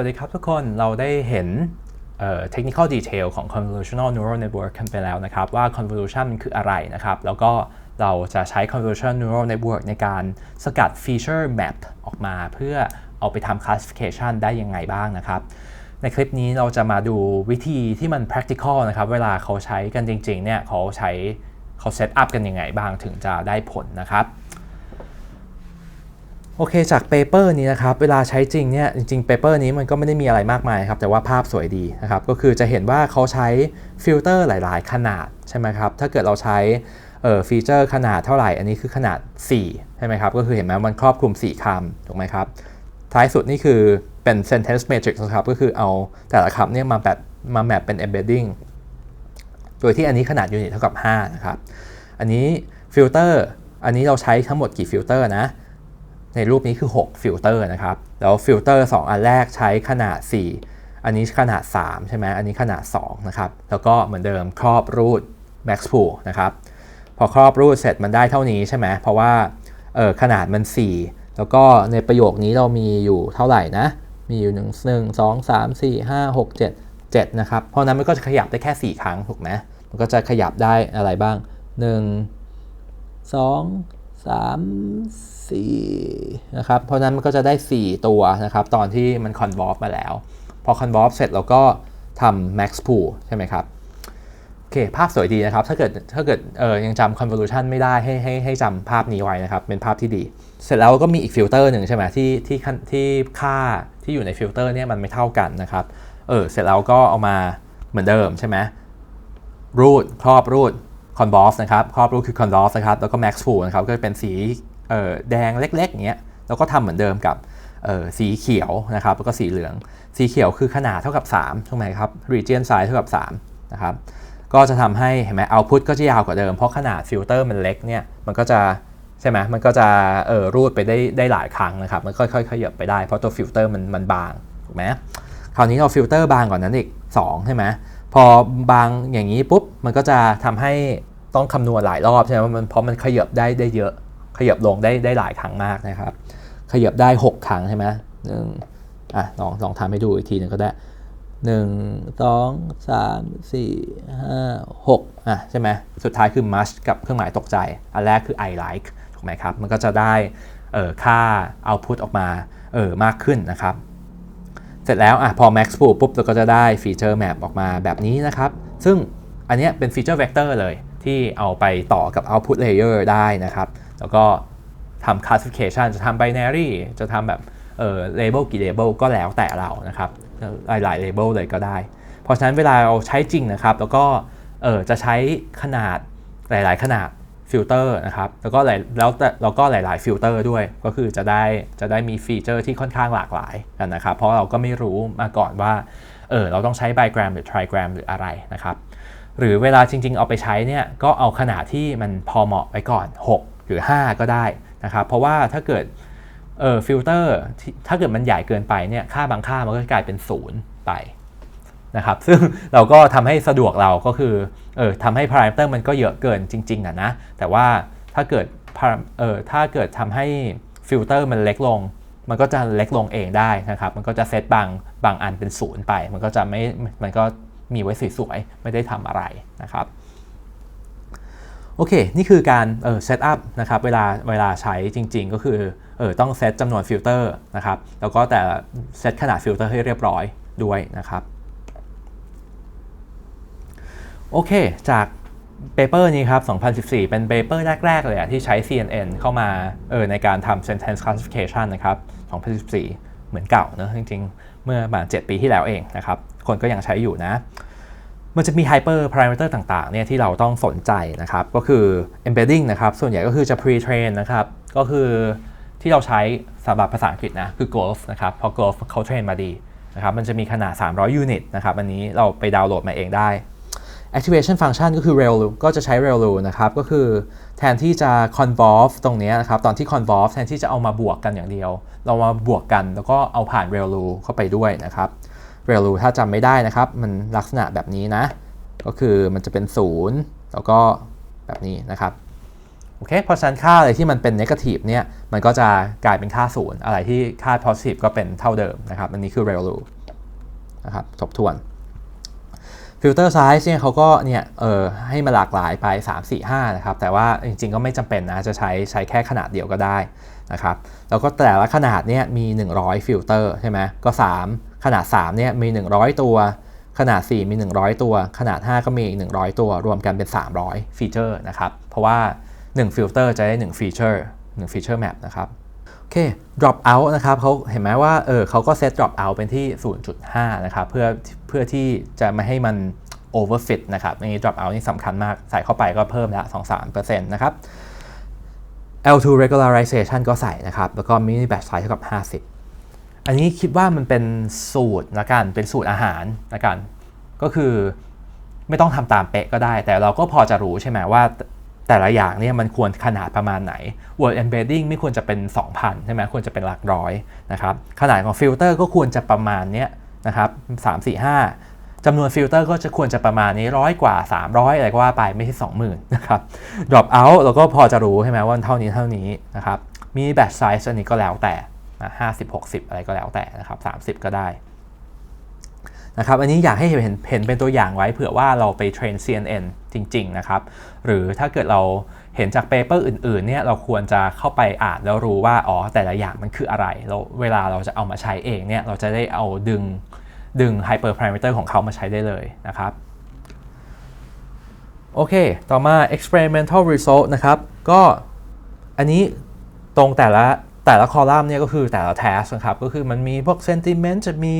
วัสดีครับทุกคนเราได้เห็นเอ่อ technical detail ของ convolutional neural network กันไปแล้วนะครับ ว่า convolution มันคืออะไรนะครับ แล้วก็เราจะใช้ convolutional neural network ในการสกัด feature map ออกมา เพื่อเอาไปทำ classification ได้ยังไงบ้างนะครับ ในคลิปนี้เราจะมาดูวิธีที่มัน practical นะครับ เวลาเขาใช้กันจริงๆเนี่ยเขาใช้เขา set up กันยังไงบ้างถึงจะได้ผลนะครับ โอเคจากเปเปอร์นี้นะครับ เวลาใช้จริงเนี่ยจริงๆเปเปอร์นี้มันก็ไม่ได้มีอะไรมากมายครับ แต่ว่าภาพสวยดีนะครับ ก็คือจะเห็นว่าเขาใช้ฟิลเตอร์หลายๆ ขนาดใช่ไหมครับ ถ้าเกิดเราใช้เอ่อฟีเจอร์ขนาดเท่าไหร่ อันนี้คือขนาด 4 ใช่ไหมครับ ก็คือเห็นไหมมันครอบคลุม 4 คำถูกไหมครับ ท้ายสุดนี่คือเป็น sentence matrix นะครับ ก็คือเอาแต่ละคำเนี่ยมาแบบมาแมปเป็น embedding โดยที่อันนี้ขนาดยูนิตเท่ากับ5นะครับ อันนี้ฟิลเตอร์ อันนี้เราใช้ทั้งหมดกี่ฟิลเตอร์นะ ในรูปนี้คือ 6 ฟิลเตอร์นะครับ แล้วฟิลเตอร์ 2 อันแรกใช้ขนาด 4 อันนี้ขนาด 3 ใช่ไหมอันนี้ขนาด 2 นะครับ แล้วก็เหมือนเดิมครอบรูท max pool นะครับ พอครอบรูทเสร็จมันได้เท่านี้ใช่ไหมเพราะว่าเออขนาดมัน 4 แล้วก็ในประโยคนี้เรามีอยู่เท่าไหร่นะ มีอยู่ 1 1 2 3 4 5 6 7 7 นะครับ เพราะนั้นมันก็จะขยับได้แค่ 4 ครั้งถูกไหมมันก็จะขยับได้อะไรบ้าง 1 2 3 4นะครับ เพราะนั้นมันก็จะได้ 4 ตัวนะครับ ตอนที่มัน convolve มาแล้ว พอ convolve เสร็จเราก็ทำ max pool ใช่ไหมครับ โอเค ภาพสวยดีนะครับ ถ้าเกิดถ้าเกิดเออยังจำ convolution ไม่ได้ให้ให้ให้จำภาพนี้ไว้นะครับ เป็นภาพที่ดี เสร็จแล้วก็มีอีกฟิลเตอร์หนึ่งใช่ไหมที่ที่ที่ค่าที่อยู่ในฟิลเตอร์เนี่ยมันไม่เท่ากันนะครับ เออ เสร็จแล้วก็เอามาเหมือนเดิมใช่ไหม root ครอบ root convolve นะครับ ครอบ root คือ convolve นะครับ แล้วก็ max pool นะครับ ก็เป็นสี แดงเล็กๆอย่างเงี้ยแล้วก็ทำเหมือนเดิมกับสีเขียวนะครับแล้วก็สีเหลือง สีเขียวคือขนาดเท่ากับ3ถูกไหมครับ region size เท่ากับ3นะครับก็จะทำให้เห็นไหม output ก็จะยาวกว่าเดิมเพราะขนาดฟิลเตอร์มันเล็กเนี่ยมันก็จะใช่ไหมมันก็จะเออรูดไปได้ได้หลายครั้งนะครับมันค่อยๆขยับไปได้เพราะตัวฟิลเตอร์มันมันบางถูกไหมคราวนี้เราฟิลเตอร์บางกว่านั้นอีก2ใช่ไหมพอบางอย่างนี้ปุ๊บมันก็จะทำให้ต้องคำนวณหลายรอบใช่ไหมมันเพราะมันขยับได้ได้เยอะ ขยับลงได้ได้หลายครั้งมากนะครับ ขยับได้ 6 ครั้งใช่ไหมหนึ่งอะลองลองทำให้ดูอีกทีหนึ่งก็ได้หนึ่งสองสามสี่ห้าหกอะใช่ไหมสุดท้ายคือ much กับเครื่องหมายตกใจ อันแรกคือ I like ถูกไหมครับ มันก็จะได้เออค่า output ออกมาเออมากขึ้นนะครับ เสร็จแล้วอะพอ max pool ปุ๊บเราก็จะได้ feature map ออกมาแบบนี้นะครับ ซึ่งอันนี้เป็น feature vector เลยที่เอาไปต่อกับ output layer ได้นะครับ แล้วก็ทำ classification จะทำ binary จะทำแบบเออ label กี่ label ก็แล้วแต่เรานะครับหลายๆ label เลยก็ได้ เพราะฉะนั้นเวลาเราใช้จริงนะครับ แล้วก็เออจะใช้ขนาดหลาย ๆ ขนาดฟิลเตอร์นะครับ แล้วก็หลายแล้วแต่แล้วก็หลายๆฟิลเตอร์ด้วย ก็คือจะได้จะได้มีฟีเจอร์ที่ค่อนข้างหลากหลายกันนะครับ เพราะเราก็ไม่รู้มาก่อนว่าเออเราต้องใช้ไบแกรมหรือทริแกรมหรืออะไรนะครับ หรือเวลาจริง ๆ เอาไปใช้เนี่ยก็เอาขนาดที่มันพอเหมาะไปก่อน 6 หรือ 5 ก็ได้นะครับ เพราะว่าถ้าเกิดเออฟิลเตอร์ถ้าเกิดมันใหญ่เกินไปเนี่ยค่าบางค่ามันก็กลายเป็นศูนย์ไปนะครับซึ่งเราก็ทำให้สะดวกเราก็คือเออทำให้พารามิเตอร์มันก็เยอะเกินจริงๆอะนะแต่ว่าถ้าเกิดเออถ้าเกิดทำให้ฟิลเตอร์มันเล็กลง มันก็จะเล็กลงเองได้นะครับ มันก็จะเซตบางบางอันเป็นศูนย์ไป มันก็จะไม่มันก็มีไว้สวยๆไม่ได้ทำอะไรนะครับ โอเค นี่คือการเออเซตอัพนะครับเวลาเวลาใช้จริง ๆ ก็คือเออต้องเซตจำนวนฟิลเตอร์นะครับแล้วก็แต่เซตขนาดฟิลเตอร์ให้เรียบร้อยด้วยนะครับโอเค จากเปเปอร์นี้ครับ 2014 เป็นเปเปอร์แรก ๆ เลยที่ใช้ CNN เข้ามาเออในการทำ sentence classification นะครับ 2014 เหมือนเก่าเนอะจริง ๆ เมื่อประมาณ7ปีที่แล้วเองนะครับ คนก็ยังใช้อยู่นะ มันจะมี hyper parameter ต่างๆเนี่ยที่เราต้องสนใจนะครับ ก็คือ embedding นะครับ ส่วนใหญ่ก็คือจะ pre-train นะครับ ก็คือที่เราใช้สำหรับภาษาอังกฤษนะ คือ Golf นะครับ เพราะ Golf เขาเทรนมาดีนะครับ มันจะมีขนาด 300 ยูนิตนะครับ อันนี้เราไปดาวน์โหลดมาเองได้ activation function ก็คือ rel ก็จะใช้ rel นะครับ ก็คือแทนที่จะ convolve ตรงนี้นะครับ ตอนที่ convolve แทนที่จะเอามาบวกกันอย่างเดียว เรามาบวกกันแล้วก็เอาผ่าน rel เข้าไปด้วยนะครับ r e l u ถ้าจำไม่ได้นะครับ มันลักษณะแบบนี้นะ ก็คือมันจะเป็น 0 แล้วก็แบบนี้นะครับโอเคเพราะฉะนั้นค่าอะไรที่มันเป็น negative เนี่ยมันก็จะกลายเป็นค่าศูนย์อะไรที่ค่า positive ก็เป็นเท่าเดิมนะครับ อันนี้คือ real rule นะครับทบทวนฟิลเตอร์ไซส์เนี่ยเขาก็เนี่ยเออให้มาหลากหลายไป 3 4 5 นะครับ แต่ว่าจริงๆก็ไม่จำเป็นนะ จะใช้ใช้แค่ขนาดเดียวก็ได้นะครับ แล้วก็แต่ละขนาดเนี่ยมี 100 ฟิลเตอร์ใช่ไหมก็ 3 ขนาด3เนี่ยมี 100 ตัว ขนาด 4 มี 100 ตัว ขนาด 5 ก็มีอีก 100 ตัว รวมกันเป็น 300 ฟีเจอร์นะครับ เพราะว่า 1 ฟิลเตอร์จะได้ 1 ฟีเจอร์1ฟีเจอร์แมปนะครับ โอเค drop out นะครับเขาเห็นไหมว่าเออเขาก็เซต drop out เป็นที่ 0.5 นะครับเพื่อเพื่อที่จะไม่ให้มัน overfit นะครับใน drop out นี่สำคัญมาก ใส่เข้าไปก็เพิ่มละ 2-3%นะครับ L2 regularization ก็ใส่นะครับ แล้วก็ mini batch size เท่ากับ 50 อันนี้คิดว่ามันเป็นสูตรละกันเป็นสูตรอาหารละกัน ก็คือไม่ต้องทำตามเป๊ะก็ได้ แต่เราก็พอจะรู้ใช่ไหมว่าแต่ละอย่างเนี่ยมันควรขนาดประมาณไหน word embedding ไม่ควรจะเป็น 2,000 ใช่ไหมควรจะเป็นหลักร้อยนะครับ ขนาดของฟิลเตอร์ก็ควรจะประมาณเนี้ยนะครับ3 4 5จำนวนฟิลเตอร์ก็จะควรจะประมาณนี้ร้อยกว่า 300 อะไรก็ว่าไปไม่ใช่ 20,000นะครับ drop out เราก็พอจะรู้ใช่ไหมว่าเท่านี้เท่านี้นะครับ มี batch size อันนี้ก็แล้วแต่ ห้าสิบหกสิบอะไรก็แล้วแต่นะครับสามสิบก็ได้นะครับอันนี้อยากให้เห็นเห็นเป็นตัวอย่างไว้เผื่อว่าเราไปเทรน CNN จริง ๆ นะครับ หรือถ้าเกิดเราเห็นจากเปเปอร์อื่น ๆ เนี่ยเราควรจะเข้าไปอ่านแล้วรู้ว่า อ๋อ แต่ละอย่างมันคืออะไรแล้วเวลาเราจะเอามาใช้เองเนี่ย เราจะได้เอาดึงดึง hyper parameter ของเขามาใช้ได้เลยนะครับ โอเค ต่อมา experimental result นะครับ ก็อันนี้ตรงแต่ละ แต่ละคอลัมน์เนี่ยก็คือแต่ละ task นะครับก็คือมันมีพวก sentiment จะมี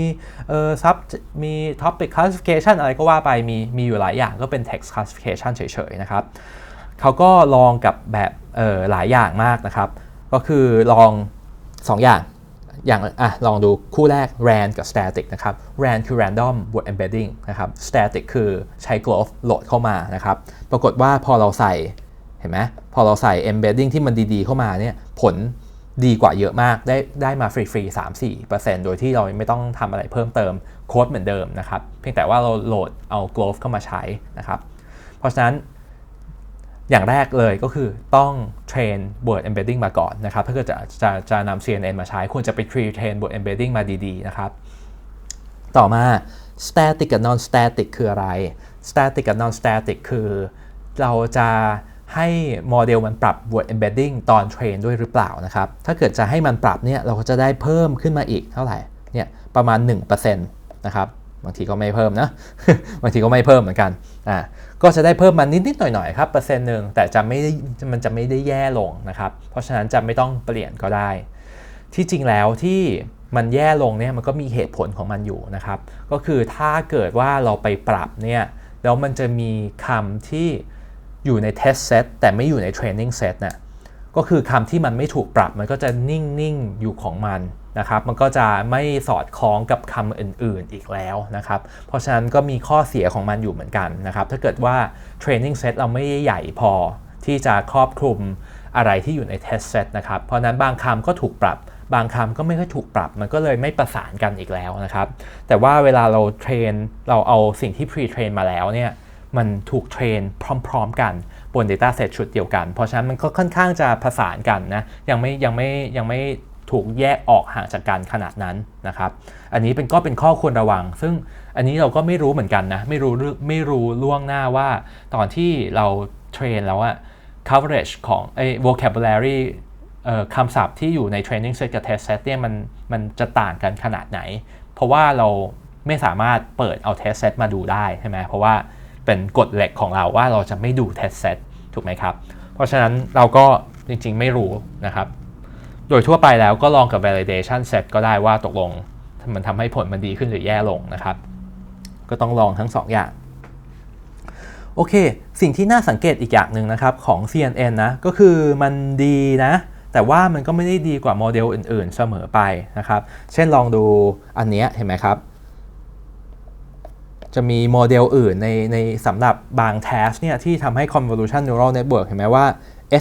เอ่อ sub มี topic classification อะไรก็ว่าไปมีมีอยู่หลายอย่างก็เป็น text classification เฉยๆนะครับเขาก็ลองกับแบบเอ่อหลายอย่างมากนะครับ ก็คือลอง 2 อย่างอย่างอะลองดูคู่แรก ran กับ static นะครับ ran คือ random word embedding นะครับ static คือใช้ glove โหลดเข้ามานะครับ ปรากฏว่าพอเราใส่เห็นไหมพอเราใส่ embedding ที่มันดีๆ เข้ามาเนี่ยผล ดีกว่าเยอะมากได้ได้มาฟรีๆ3-4%โดยที่เราไม่ต้องทำอะไรเพิ่มเติมโค้ดเหมือนเดิมนะครับ เพียงแต่ว่าเราโหลดเอา glove เข้ามาใช้นะครับ เพราะฉะนั้นอย่างแรกเลยก็คือต้องเทรน word embedding มาก่อนนะครับ ถ้าเกิดจะจะจะนำ CNN มาใช้ ควรจะไป pre train word embedding มาดีๆนะครับ ต่อมา static กับ non static คืออะไร static กับ non static คือเราจะ ให้โมเดลมันปรับ word embedding ตอนเทรนด้วยหรือเปล่านะครับ ถ้าเกิดจะให้มันปรับเนี่ยเราก็จะได้เพิ่มขึ้นมาอีกเท่าไหร่ เนี่ยประมาณ 1%นะครับบางทีก็ไม่เพิ่มนะ บางทีก็ไม่เพิ่มเหมือนกัน อ่า ก็จะได้เพิ่มมานิดๆหน่อยๆครับเปอร์เซ็นต์หนึ่งแต่จะไม่ได้มันจะไม่ได้แย่ลงนะครับ เพราะฉะนั้นจะไม่ต้องเปลี่ยนก็ได้ ที่จริงแล้วที่มันแย่ลงเนี่ยมันก็มีเหตุผลของมันอยู่นะครับ ก็คือถ้าเกิดว่าเราไปปรับเนี่ยแล้วมันจะมีคำที่ อยู่ใน test set แต่ไม่อยู่ใน training set นะ่ะก็คือคำที่มันไม่ถูกปรับมันก็จะนิ่ง ๆ อยู่ของมันนะครับ มันก็จะไม่สอดคล้องกับคำอื่น ๆ อีกแล้วนะครับ เพราะฉะนั้นก็มีข้อเสียของมันอยู่เหมือนกันนะครับ ถ้าเกิดว่า training set เราไม่ใหญ่พอที่จะครอบคลุมอะไรที่อยู่ใน test set นะครับ เพราะนั้นบางคำก็ถูกปรับบางคำก็ไม่ค่อยถูกปรับ มันก็เลยไม่ประสานกันอีกแล้วนะครับ แต่ว่าเวลาเราเทรน เราเอาสิ่งที่ pre train มาแล้วเนี่ย มันถูกเทรนพร้อม ๆ กันบน Data Set ชุดเดียวกัน เพราะฉะนั้นมันก็ค่อนข้างจะผสานกันนะยังไม่ยังไม่ยังไม่ถูกแยกออกห่างจากกันขนาดนั้นนะครับ อันนี้เป็นก็เป็นข้อควรระวัง ซึ่งอันนี้เราก็ไม่รู้เหมือนกันนะ ไม่รู้ไม่รู้ล่วงหน้าว่า ตอนที่เราเทรนแล้วอะ coverage ของไอ้ vocabulary คำศัพท์ที่อยู่ใน training set กับ test set เนี่ยมันมันจะต่างกันขนาดไหน เพราะว่าเราไม่สามารถเปิดเอา test set มาดูได้ใช่ไหมเพราะว่า เป็นกฎเหล็กของเราว่าเราจะไม่ดู test set ถูกไหมครับ เพราะฉะนั้นเราก็จริงๆไม่รู้นะครับ โดยทั่วไปแล้วก็ลองกับ validation set ก็ได้ว่าตกลงมันทำให้ผลมันดีขึ้นหรือแย่ลงนะครับ ก็ต้องลองทั้ง2อย่างโอเค สิ่งที่น่าสังเกตอีกอย่างหนึ่งนะครับของ CNN นะ ก็คือมันดีนะ แต่ว่ามันก็ไม่ได้ดีกว่าโมเดลอื่นๆเสมอไปนะครับ เช่นลองดูอันนี้เห็นไหมครับ จะมีโมเดลอื่นในในสำหรับบาง task เนี่ยที่ทำให้ convolution neural network เห็นไหมว่า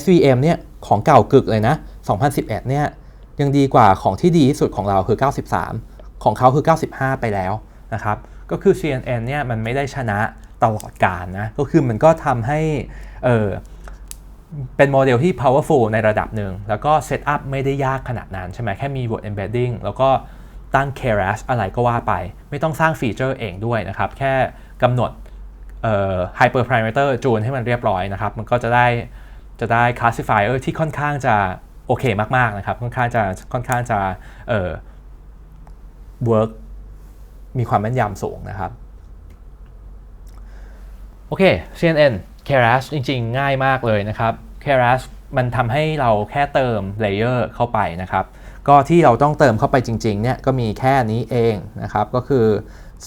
SVM เนี่ยของเก่ากึกเลยนะ 2011 เนี่ยยังดีกว่าของที่ดีที่สุดของเราคือ 93 ของเขาคือ 95 ไปแล้วนะครับ ก็คือ CNN เนี่ยมันไม่ได้ชนะตลอดการนะ ก็คือมันก็ทำให้เออเป็นโมเดลที่ powerful ในระดับหนึ่ง แล้วก็ setup ไม่ได้ยากขนาดนั้นใช่ไหมแค่มี word embedding แล้วก็ ตั้ง keras อะไรก็ว่าไป ไม่ต้องสร้างฟีเจอร์เองด้วยนะครับ แค่กำหนด hyper parameter จูนให้มันเรียบร้อยนะครับ มันก็จะได้จะได้ classifier ที่ค่อนข้างจะโอเคมาก ๆ นะครับ ค่อนข้างจะค่อนข้างจะเอ่อ work มีความแม่นยำสูงนะครับ โอเค CNN Keras จริง ๆ ง่ายมากเลยนะครับ Keras มันทำให้เราแค่เติมเลเยอร์เข้าไปนะครับ ก็ที่เราต้องเติมเข้าไปจริงๆเนี่ยก็มีแค่นี้เองนะครับก็คือ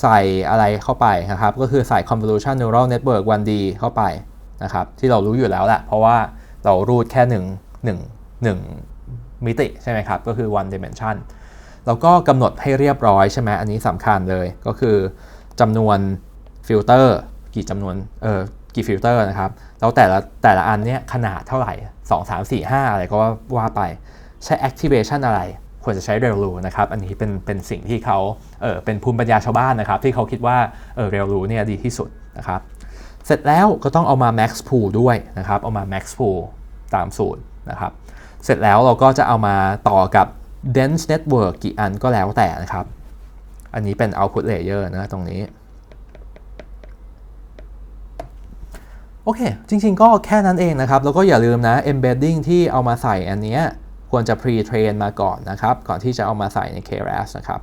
ใส่อะไรเข้าไปนะครับ ก็คือใส่ convolution neural network 1D เข้าไปนะครับ ที่เรารู้อยู่แล้วแหละเพราะว่าเรารูดแค่1 1 1มิติใช่ไหมครับ ก็คือ one dimension แล้วก็กำหนดให้เรียบร้อยใช่ไหมอันนี้สำคัญเลยก็คือจำนวนฟิลเตอร์กี่จำนวนเออกี่ฟิลเตอร์นะครับ แล้วแต่ละแต่ละอันเนี้ยขนาดเท่าไหร่ 2 3 4 5 อะไรก็ว่าไป ใช้ activation อะไร ควรจะใช้ r e l u นะครับ อันนี้เป็นเป็นสิ่งที่เขาเออเป็นภูมิปัญญาชาวบ้านนะครับ ที่เขาคิดว่าเออ r e l u เนี่ยดีที่สุดนะครับเสร็จแล้วก็ต้องเอามา max pool ด้วยนะครับ เอามา max pool ตามสูตรนะครับ เสร็จแล้วเราก็จะเอามาต่อกับ dense network กี่อันก็แล้วแต่นะครับ อันนี้เป็น output layer นะตรงนี้ โอเค จริงๆก็แค่นั้นเองนะครับ แล้วก็อย่าลืมนะ embedding ที่เอามาใส่อันนี้ ควรจะ pre train มาก่อนนะครับ ก่อนที่จะเอามาใส่ใน Keras นะครับ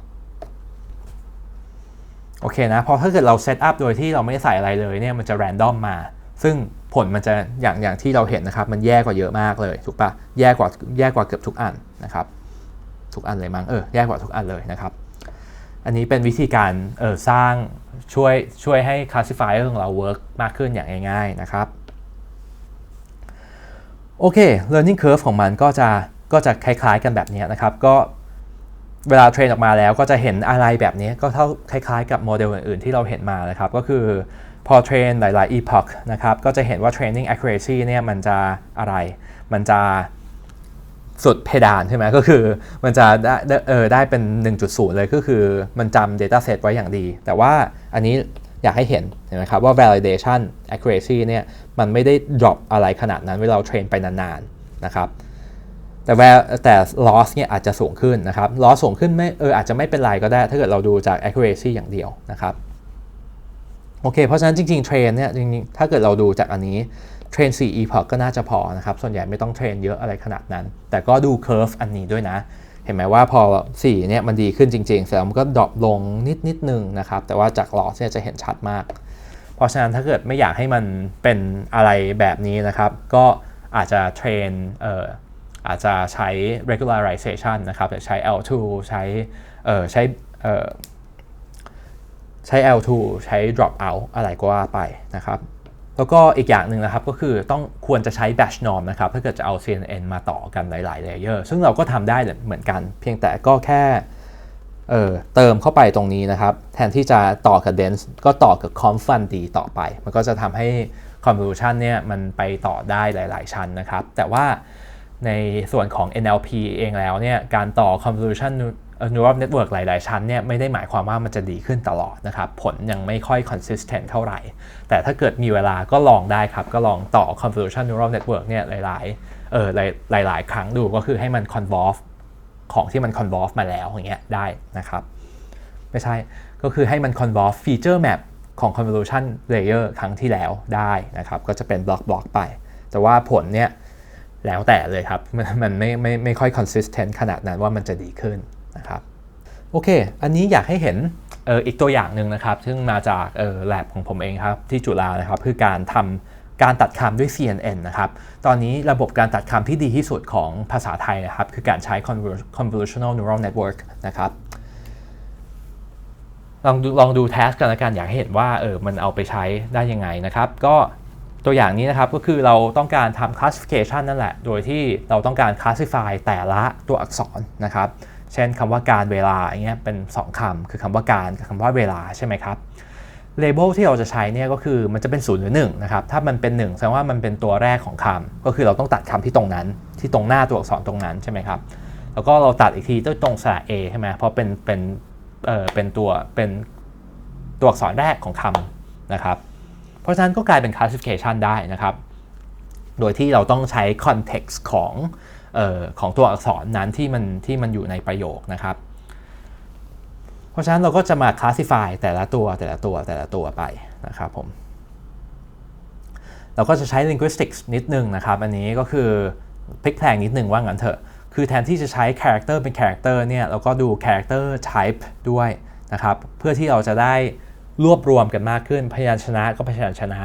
โอเคนะพอถ้าเกิดเรา set up โดยที่เราไม่ใส่อะไรเลยเนี่ยมันจะ random มา ซึ่งผลมันจะอย่างอย่างที่เราเห็นนะครับ มันแย่กว่าเยอะมากเลย ถูกปะแย่กว่าแย่กว่าเกือบทุกอันนะครับ ทุกอันเลยมั้งเออแย่กว่าทุกอันเลยนะครับ อันนี้เป็นวิธีการเออสร้างช่วยช่วยให้ classifier ของเรา work มากขึ้นอย่างง่าย ๆนะครับ โอเค learning curve ของมันก็จะ ก็จะคล้าย ๆ กันแบบนี้นะครับ ก็เวลาเทรนออกมาแล้วก็จะเห็นอะไรแบบนี้ก็เท่าคล้าย ๆ กับโมเดลอื่นๆที่เราเห็นมานะครับ ก็คือพอเทรนหลายๆ epoch นะครับ ก็จะเห็นว่า training accuracy เนี่ยมันจะอะไร มันจะสุดเพดานใช่ไหมก็คือมันจะได้เออได้เป็น 1.0 เลยก็คือมันจำ data set ไว้อย่างดี แต่ว่าอันนี้อยากให้เห็นเห็นไหมครับว่า validation accuracy เนี่ยมันไม่ได้ drop อะไรขนาดนั้นเวลาเทรนไปนานๆนะครับ แต่แวแต่ loss เนี่ยอาจจะสูงขึ้นนะครับ loss สูงขึ้นไม่เอออาจจะไม่เป็นไรก็ได้ ถ้าเกิดเราดูจาก accuracy อย่างเดียวนะครับโอเค เพราะฉะนั้นจริงๆเทรนเนี่ยจริงๆถ้าเกิดเราดูจากอันนี้เทรน 4 epoch ก็น่าจะพอนะครับ ส่วนใหญ่ไม่ต้องเทรนเยอะอะไรขนาดนั้น แต่ก็ดู curve อันนี้ด้วยนะ เห็นไหมว่าพอ 4 เนี่ยมันดีขึ้นจริงๆ เสร็จแล้วมันก็ดรอปลงนิดนิดนึงนะครับ แต่ว่าจาก loss เนี่ยจะเห็นชัดมาก เพราะฉะนั้นถ้าเกิดไม่อยากให้มันเป็นอะไรแบบนี้นะครับ ก็อาจจะเทรนเอ่อ อาจจะใช้ regularization นะครับใช้ L2 ใช้เอ่อใช้เอ่อใช้ L2 ใช้ drop out อะไรก็ว่าไปนะครับ แล้วก็อีกอย่างหนึ่งนะครับก็คือต้องควรจะใช้ batch norm นะครับ ถ้าเกิดจะเอา CNN มาต่อกันหลายๆ layer ซึ่งเราก็ทำได้เหมือนกัน เพียงแต่ก็แค่เเติมเข้าไปตรงนี้นะครับ แทนที่จะต่อกับ dense ก็ต่อกับ conf u n d ต่อไป มันก็จะทำให้ convolution เนี่ยมันไปต่อได้หลาย ๆ ชั้นนะครับ แต่ว่า ในส่วนของ NLP เองแล้วเนี่ยการต่อ convolution neural network หลาย ๆ ชั้นเนี่ยไม่ได้หมายความว่ามันจะดีขึ้นตลอดนะครับ ผลยังไม่ค่อย consistent เท่าไหร่ แต่ถ้าเกิดมีเวลาก็ลองได้ครับ ก็ลองต่อ convolution neural network เนี่ยหลาย ๆ เออหลายหลายๆครั้งดูก็คือให้มัน convolve ของที่มัน convolve มาแล้วอย่างเงี้ยได้นะครับ ไม่ใช่ก็คือให้มัน convolve feature map ของ convolution layer ครั้งที่แล้วได้นะครับ ก็จะเป็นบล็อกบล็อกไป แต่ว่าผลเนี่ย แล้วแต่เลยครับ มันไม่ไม่ไม่ค่อย consistent ขนาดนั้นว่ามันจะดีขึ้นนะครับโอเค อันนี้อยากให้เห็นอออีกตัวอย่างหนึ่งนะครับ ซึ่งมาจากออ lab ของผมเองครับที่จุฬานะครับคือการทำการตัดคำด้วย CNN นะครับ ตอนนี้ระบบการตัดคำที่ดีที่สุดของภาษาไทยนะครับ คือการใช้ convolutional neural network นะครับลองดูลองดู task กันละกันอยากให้เห็นว่าเออมันเอาไปใช้ได้ยังไงนะครับ ก็ ตัวอย่างนี้นะครับก็คือเราต้องการทำ classification นั่นแหละ โดยที่เราต้องการ classify แต่ละตัวอักษรนะครับ เช่นคำว่าการเวลาอย่างเงี้ยเป็น 2คำคือคำว่าการกับคำว่าเวลาใช่ไหมครับ label ที่เราจะใช้เนี่ยก็คือมันจะเป็น 0 หรือ1นะครับ ถ้ามันเป็น 1 แสดงว่ามันเป็นตัวแรกของคำก็คือเราต้องตัดคำที่ตรงนั้น ที่ตรงหน้าตัวอักษรตรงนั้นใช่ไหมครับ แล้วก็เราตัดอีกทีตรงสระ A ใช่ไหมเพราะเป็นเป็นเอ่อเป็นตัวเป็นตัวอักษรแรกของคำนะครับ เพราะฉะนั้นก็กลายเป็น classification ได้นะครับ โดยที่เราต้องใช้ context ของออของตัวอักษรนั้นที่มันที่มันอยู่ในประโยคนะครับ เพราะฉะนั้นเราก็จะมา classify แต่ละตัวแต่ละตัวแต่ละตัวไปนะครับผมเราก็จะใช้ linguistics นิดนึงนะครับ อันนี้ก็คือพลิกแพลงนิดนึงว่างั้นเถอะ คือแทนที่จะใช้ character เป็น character เนี่ยเราก็ดู character type ด้วยนะครับ เพื่อที่เราจะได้ รวบรวมกันมากขึ้น พยัญชนะก็พยัญชนะ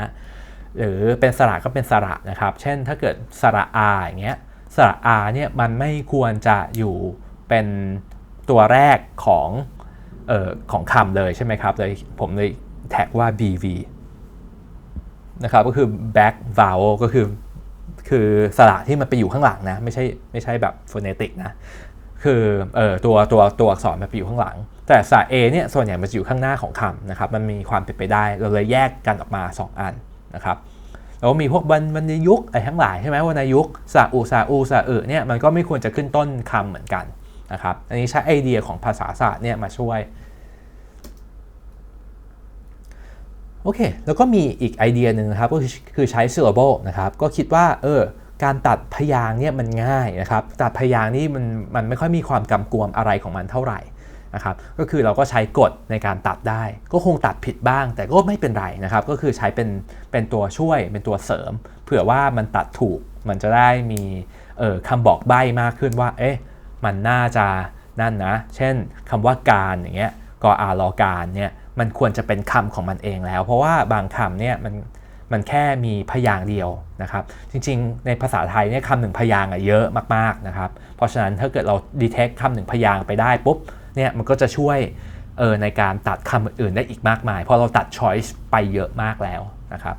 หรือเป็นสระก็เป็นสระนะครับ เช่นถ้าเกิดสระอาอย่างเงี้ยสระอาเนี่ยมันไม่ควรจะอยู่เป็นตัวแรกของเอ่อของคำเลยใช่ไหมครับเลยผมเลยแท็กว่า BV นะครับก็คือ back vowel ก็คือคือสระที่มันไปอยู่ข้างหลังนะ ไม่ใช่ไม่ใช่แบบ phonetic นะ คือเอ่อตัวตัวตัวอักษรมันไปอยู่ข้างหลัง แต่สระ A เนี่ยส่วนใหญ่มันจะอยู่ข้างหน้าของคำนะครับมันมีความเป็นไปได้เราเลยแยกกันออกมา 2 อันนะครับแล้วมีพวกวรรณยุกต์อะไรทั้งหลายใช่ไหมวรรณยุกต์สระอูสระอูสระเออเนี่ยมันก็ไม่ควรจะขึ้นต้นคำเหมือนกันนะครับอันนี้ใช้ไอเดียของภาษาศาสตร์เนี่ยมาช่วยโอเค แล้วก็มีอีกไอเดียหนึ่งนะครับก็คือคือใช้ syllable นะครับ ก็คิดว่า เออ การตัดพยางเนี่ยมันง่ายนะครับ ตัดพยางนี่มันมันไม่ค่อยมีความกำกวมอะไรของมันเท่าไหร่นะครับ ก็คือเราก็ใช้กฎในการตัดได้ ก็คงตัดผิดบ้าง แต่ก็ไม่เป็นไรนะครับ ก็คือใช้เป็นเป็นตัวช่วยเป็นตัวเสริม เผื่อว่ามันตัดถูกมันจะได้มีเออคำบอกใบ้มากขึ้นว่า เอ๊ะ มันน่าจะนั่นนะ เช่นคำว่าการอย่างเงี้ยกออารอการเนี่ย มันควรจะเป็นคำของมันเองแล้ว เพราะว่าบางคำเนี่ยมัน มันแค่มีพยางค์เดียวนะครับ จริงๆ ในภาษาไทยเนี่ยคำหนึ่งพยางค์อะเยอะมากๆนะครับ เพราะฉะนั้นถ้าเกิดเรา detect คำหนึ่งพยางค์ไปได้ปุ๊บเนี่ยมันก็จะช่วยเออในการตัดคำอื่นๆได้อีกมากมายเพราะเราตัด choice ไปเยอะมากแล้วนะครับ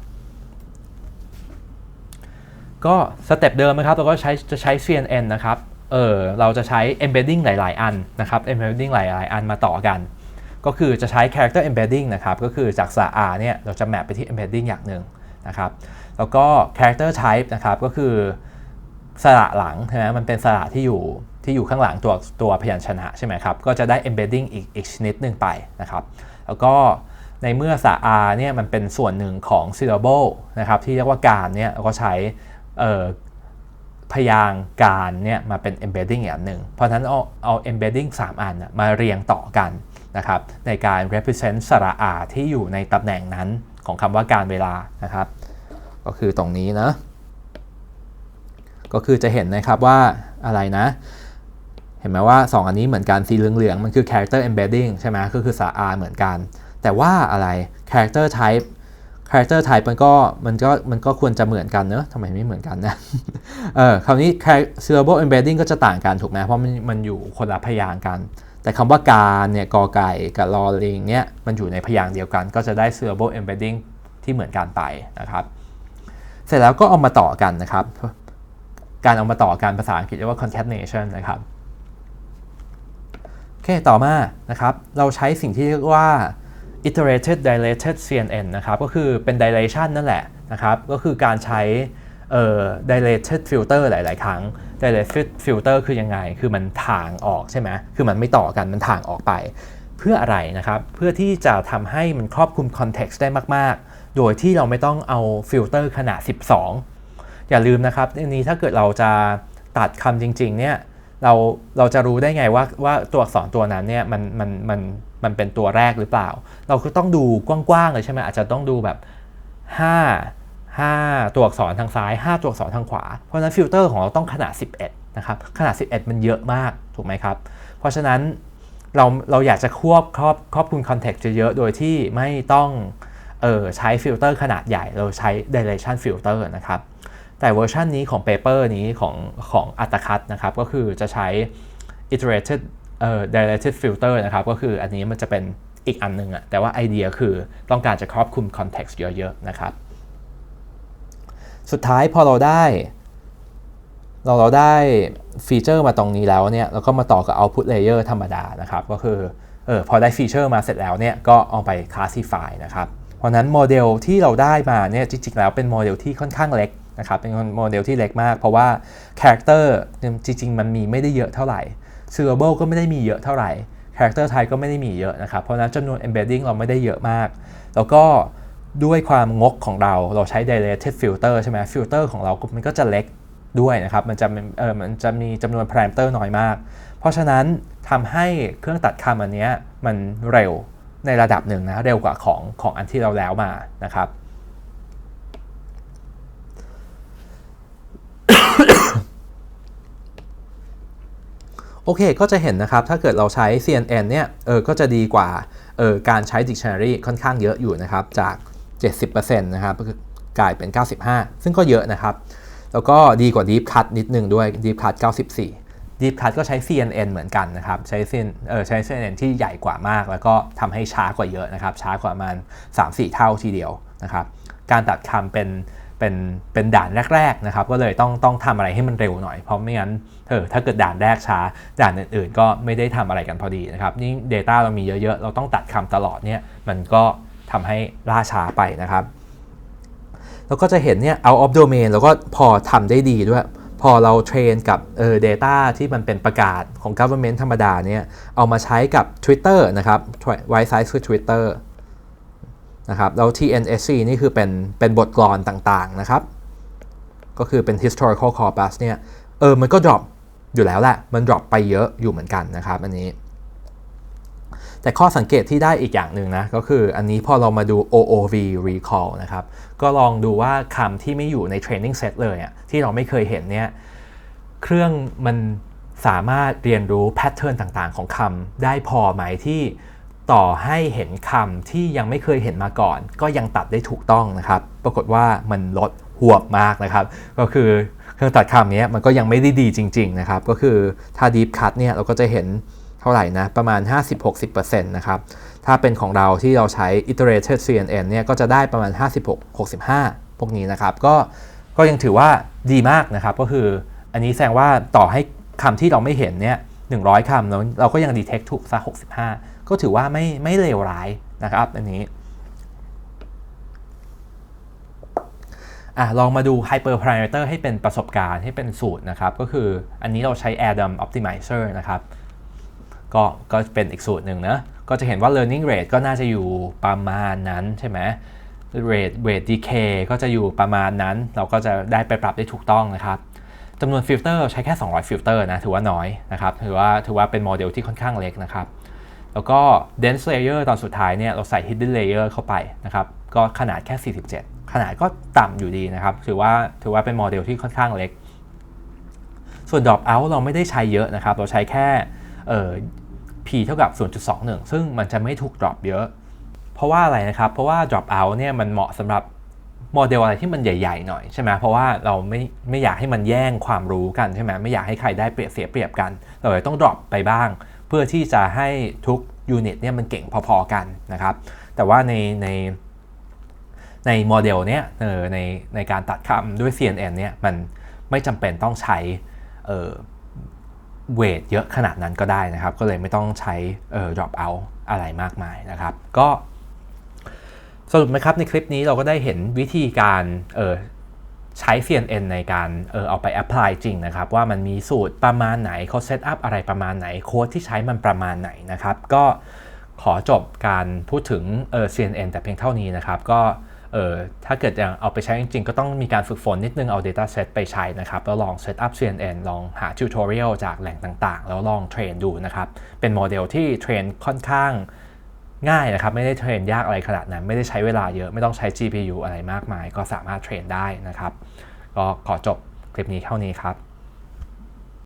ก็สเต็ปเดิมนะครับเราก็ใช้จะใช้ CNN นะครับเออเราจะใช้ embedding หลาย ๆ อันนะครับ embedding หลาย ๆ อันมาต่อกัน ก็คือจะใช้ character embedding นะครับ ก็คือจากสระ R เนี่ยเราจะแมปไปที่ embedding อย่างหนึ่ง นะครับแล้วก็ character type นะครับก็คือสระหลังใช่ไหมมันเป็นสระที่อยู่ที่อยู่ข้างหลังตัวตัวพยัญชนะใช่ไหมครับก็จะได้ embedding อีกอีกชนิดหนึ่งไปนะครับแล้วก็ในเมื่อสระ R เนี่ยมันเป็นส่วนหนึ่งของ syllable นะครับที่เรียกว่าการเนี่ยเราก็ใช้พยางการเนี่ยมาเป็น embedding อย่างหนึ่ง เพราะฉะนั้นเอาเอา embedding 3 อันมาเรียงต่อกันนะครับในการ represent สระอาที่อยู่ในตำแหน่งนั้น ของคำว่าการเวลานะครับ ก็คือตรงนี้นะ ก็คือจะเห็นนะครับว่าอะไรนะ เห็นไหมว่า 2 อันนี้เหมือนกันสีเหลืองๆ มันคือ character embedding ใช่ไหมก็คือสระอาเหมือนกัน แต่ว่าอะไร character type character type มันก็มันก็มันก็ควรจะเหมือนกันเนอะทำไมไม่เหมือนกันนะ เออคราวนี้ syllable embedding ก็จะต่างกันถูกไหมเพราะมันมันอยู่คนละพยางค์กัน แต่คำว่าการเนี่ยกอไก่กับลอลิงเนี่ยมันอยู่ในพยางค์เดียวกัน ก็จะได้ syllable embedding ที่เหมือนกันไปนะครับ เสร็จแล้วก็เอามาต่อกันนะครับ การเอามาต่อกันภาษาอังกฤษเรียกว่า concatenation นะครับโอเคต่อมานะครับ เราใช้สิ่งที่เรียกว่า iterated dilated CNN นะครับ ก็คือเป็น dilation นั่นแหละนะครับ ก็คือการใช้ เอ่อ dilated filter หลาย ๆ ครั้ง dilated filter คือยังไง คือมันถ่างออกใช่ไหมคือมันไม่ต่อกัน มันถ่างออกไป เพื่ออะไรนะครับ เพื่อที่จะทำให้มันครอบคลุม context ได้มาก ๆ โดยที่เราไม่ต้องเอาฟิลเตอร์ขนาด 12 อย่าลืมนะครับอันนี้ถ้าเกิดเราจะตัดคำจริง ๆ เนี่ย เราเราจะรู้ได้ไงว่าว่าตัวอักษรตัวนั้นเนี่ยมันมันมันมันเป็นตัวแรกหรือเปล่า เราก็ต้องดูกว้าง ๆ เลยใช่ไหมอาจจะต้องดูแบบ 5 5 ตัวอักษรทางซ้าย 5 ตัวอักษรทางขวา เพราะฉะนั้นฟิลเตอร์ของเราต้องขนาด 11 นะครับ ขนาด 11 มันเยอะมากถูกไหมครับ เพราะฉะนั้นเราเราอยากจะควบครอบครอบคลุมคอนเท็กต์เยอะ โดยที่ไม่ต้องเออใช้ฟิลเตอร์ขนาดใหญ่เราใช้ dilation filter นะครับ แต่เวอร์ชันนี้ของเปเปอร์นี้ของของอัตคัตนะครับก็คือจะใช้ iterated เอ่อ dilated filter นะครับ ก็คืออันนี้มันจะเป็นอีกอันหนึงอะแต่ว่าไอเดียคือต้องการจะครอบคลุม context เยอะ ๆ นะครับ สุดท้ายพอเราได้ เราเราได้ฟีเจอร์มาตรงนี้แล้วเนี่ยเราก็มาต่อกับ output layer ธรรมดานะครับ ก็คือเออพอได้ฟีเจอร์มาเสร็จแล้วเนี่ยก็เอาไป classify นะครับ เพราะนั้นโมเดลที่เราได้มาเนี่ยจริงๆแล้วเป็นโมเดลที่ค่อนข้างเล็กนะครับเป็นโมเดลที่เล็กมาก เพราะว่า character จริงๆ มันมีไม่ได้เยอะเท่าไหร่ syllable ก็ไม่ได้มีเยอะเท่าไหร่ character type ก็ไม่ได้มีเยอะนะครับ เพราะนั้นจำนวน embedding เราไม่ได้เยอะมาก แล้วก็ ด้วยความงกของเราเราใช้ dilated filter ใช่ไหมฟิลเตอร์ของเรามันก็จะเล็กด้วยนะครับ มันจะเออมันจะมีจำนวนพารามิเตอร์น้อยมาก เพราะฉะนั้นทำให้เครื่องตัดคำอันนี้มันเร็วในระดับหนึ่งนะ เร็วกว่าของของอันที่เราแล้วมานะครับ โอเคก็จะเห็นนะครับ ถ้าเกิดเราใช้ CNN เนี่ยเออก็จะดีกว่าเออการใช้ dictionary ค่อนข้างเยอะอยู่นะครับจาก 70%นะครับก็กลายเป็น 95 ซึ่งก็เยอะนะครับ แล้วก็ดีกว่า Deep Cut นิดนึงด้วย Deep Cut 94 Deep Cut ก็ใช้ CNN เหมือนกันนะครับ ใช้ CNN เออใช้ CNN ที่ใหญ่กว่ามาก แล้วก็ทำให้ช้ากว่าเยอะนะครับ ช้ากว่าประมาณ 3-4 เท่าทีเดียวนะครับ การตัดคำเป็นเป็นเป็นด่านแรกๆนะครับ ก็เลยต้องต้องทำอะไรให้มันเร็วหน่อย เพราะไม่งั้นเออถ้าเกิดด่านแรกช้า ด่านอื่นๆ ก็ไม่ได้ทำอะไรกันพอดีนะครับ นี่ Data เรามีเยอะๆ เราต้องตัดคำตลอดเนี่ย มันก็ ทำให้ล่าช้าไปนะครับ แล้วก็จะเห็นเนี่ย out of domain แล้วก็พอทำได้ดีด้วย พอเราเทรนกับเออ data ที่มันเป็นประกาศของ government ธรรมดาเนี่ยเอามาใช้กับ Twitter นะครับ white size คือ Twitter นะครับแล้ว TNSC นี่คือเป็นเป็นบทกลอนต่างๆนะครับก็คือเป็น historical corpus เนี่ยเออมันก็ drop อยู่แล้วแหละ มัน drop ไปเยอะอยู่เหมือนกันนะครับอันนี้ แต่ข้อสังเกตที่ได้อีกอย่างหนึ่งนะ ก็คืออันนี้พอเรามาดู OOV recall นะครับ ก็ลองดูว่าคำที่ไม่อยู่ใน training set เลยอะที่เราไม่เคยเห็นเนี่ย เครื่องมันสามารถเรียนรู้แพทเทิร์นต่างๆ ของคำได้พอไหมที่ต่อให้เห็นคำที่ยังไม่เคยเห็นมาก่อน ก็ยังตัดได้ถูกต้องนะครับ ปรากฏว่ามันลดหวบมากนะครับ ก็คือเครื่องตัดคำนี้มันก็ยังไม่ได้ดีจริง ๆ นะครับ ก็คือถ้า deep cut เนี่ยเราก็จะเห็น เท่าไหร่นะ ประมาณ 50-60%นะครับ ถ้าเป็นของเราที่เราใช้ iterated CNN เนี่ยก็จะได้ประมาณ 56-65 พวกนี้นะครับ ก็ก็ยังถือว่าดีมากนะครับ ก็คืออันนี้แสดงว่าต่อให้คำที่เราไม่เห็นเนี่ย100คำเราเราก็ยัง detect ถูกซะ65 ก็ถือว่าไม่ไม่เลวร้ายนะครับ อันนี้อะลองมาดู hyper parameter ให้เป็นประสบการณ์ให้เป็นสูตรนะครับ ก็คืออันนี้เราใช้ Adam optimizer นะครับ ก็ก็เป็นอีกสูตรหนึ่งนะ ก็จะเห็นว่า learning rate ก็น่าจะอยู่ประมาณนั้นใช่ไหม rate rate decay ก็จะอยู่ประมาณนั้น เราก็จะได้ไปปรับได้ถูกต้องนะครับจำนวนฟิลเตอร์ใช้แค่ 200 ฟิลเตอร์นะ ถือว่าน้อยนะครับ ถือว่าถือว่าเป็นโมเดลที่ค่อนข้างเล็กนะครับ แล้วก็ dense layer ตอนสุดท้ายเนี่ย เราใส่ hidden layer เข้าไปนะครับ ก็ขนาดแค่ 47 ขนาดก็ต่ำอยู่ดีนะครับ ถือว่าถือว่าเป็นโมเดลที่ค่อนข้างเล็ก ส่วน drop out เราไม่ได้ใช้เยอะนะครับ เราใช้แค่เอ่อ p เท่ากับ 0.21 ซึ่งมันจะไม่ถูก drop เยอะ เพราะว่าอะไรนะครับ เพราะว่า drop out เนี่ยมันเหมาะสำหรับโมเดลอะไรที่มันใหญ่ๆหน่อยใช่ไหมเพราะว่าเราไม่ไม่อยากให้มันแย่งความรู้กันใช่ไหมไม่อยากให้ใครได้เปรียบเสียเปรียบกัน เราเลยต้อง drop ไปบ้าง เพื่อที่จะให้ทุกยูนิตเนี่ยมันเก่งพอๆกันนะครับ แต่ว่าในในในโมเดลเนี้ยเออในในการตัดคำด้วย CNN เนี่ยมันไม่จำเป็นต้องใช้ เวทเยอะขนาดนั้นก็ได้นะครับ ก็เลยไม่ต้องใช้เออ drop out อะไรมากมายนะครับ ก็สรุปนะครับในคลิปนี้เราก็ได้เห็นวิธีการเออใช้ CNN ในการเออเอาไป apply จริงนะครับ ว่ามันมีสูตรประมาณไหนเขาเซตอัพอะไรประมาณไหนโค้ดที่ใช้มันประมาณไหนนะครับ ก็ขอจบการพูดถึงเออ CNN แต่เพียงเท่านี้นะครับ ก็ เออถ้าเกิดยังเอาไปใช้จริงๆ ก็ต้องมีการฝึกฝนนิดนึงเอา Data Set ไปใช้นะครับ แล้วลอง Set up CNN ลองหา Tutorial จากแหล่งต่างๆ แล้วลองเทรนดูนะครับ เป็นโมเดลที่เทรนค่อนข้างง่ายนะครับ ไม่ได้เทรนยากอะไรขนาดนั้น ไม่ได้ใช้เวลาเยอะไม่ต้องใช้ GPU อะไรมากมาย ก็สามารถเทรนได้นะครับ ก็ขอจบคลิปนี้เท่านี้ครับ